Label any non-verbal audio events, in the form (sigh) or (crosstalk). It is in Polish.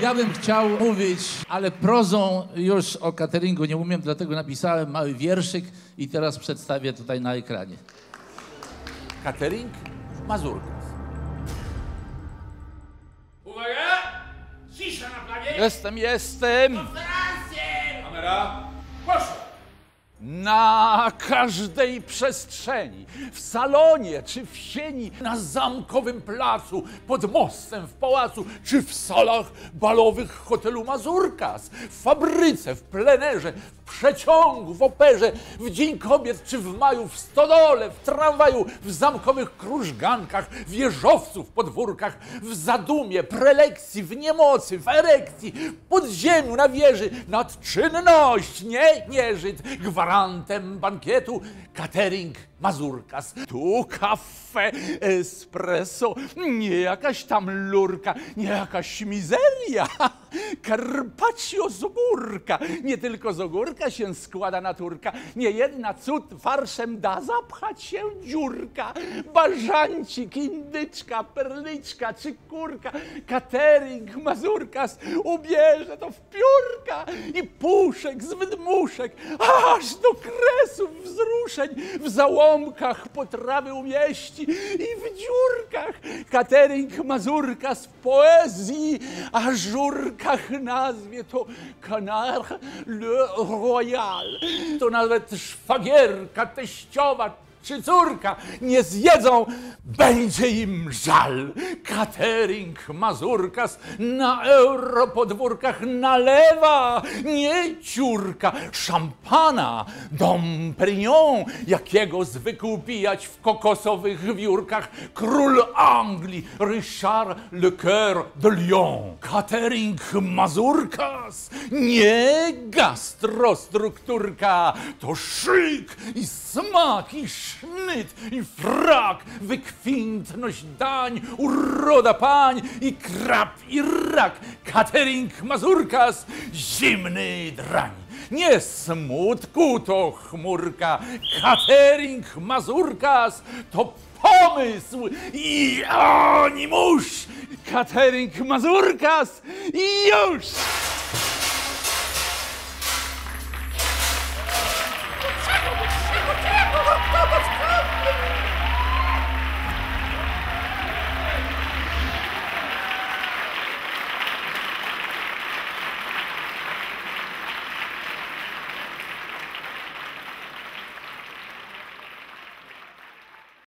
Ja bym chciał mówić, ale prozą już o cateringu nie umiem, dlatego napisałem mały wierszyk i teraz przedstawię tutaj na ekranie. Catering Mazurka. Uwaga! Cisza na planie! Jestem, jestem. Konferencję! Kamera! Proszę! Na każdej przestrzeni, w salonie czy w sieni, na zamkowym placu, pod mostem w pałacu, czy w salach balowych hotelu Mazurkas, w fabryce, w plenerze, w przeciągu, w operze, w Dzień Kobiet czy w maju, w stodole, w tramwaju, w zamkowych krużgankach, w wieżowcu, w podwórkach, w zadumie, prelekcji, w niemocy, w erekcji, w podziemiu, na wieży, nad czynność, nie nieżyt, gwarantem bankietu, catering Mazurkas. Tu kafe, espresso, nie jakaś tam lurka, nie jakaś mizeria. (laughs) Carpaccio z ogórka. Nie tylko z ogórka się składa naturka. Nie jedna cud farszem da zapchać się dziurka. Bażancik, indyczka, perliczka czy kurka. Catering Mazurkas ubierze to w piórka i puszek z wydmuszek, aż do kresów wzruszeń w załomkach potrawy umieści i w dziurkach. Catering Mazurkas w poezji, a żurkach nazwie to Canard le Royal. To nawet szwagierka, teściowa czy córka nie zjedzą, będzie im żal. Catering Mazurkas na europodwórkach nalewa, nie ciurka, szampana, Dom Perignon, jakiego zwykł pijać w kokosowych wiórkach król Anglii, Richard Le Coeur de Lion. Catering Mazurkas, nie gastrostrukturka, to szyk i smak i sznyt i frak, wykwintność dań, uroda pań i krab i rak. Catering Mazurkas, zimny drań. Nie smutku to chmurka, catering Mazurkas to pomysł i oni musz. Catering Mazurkas już!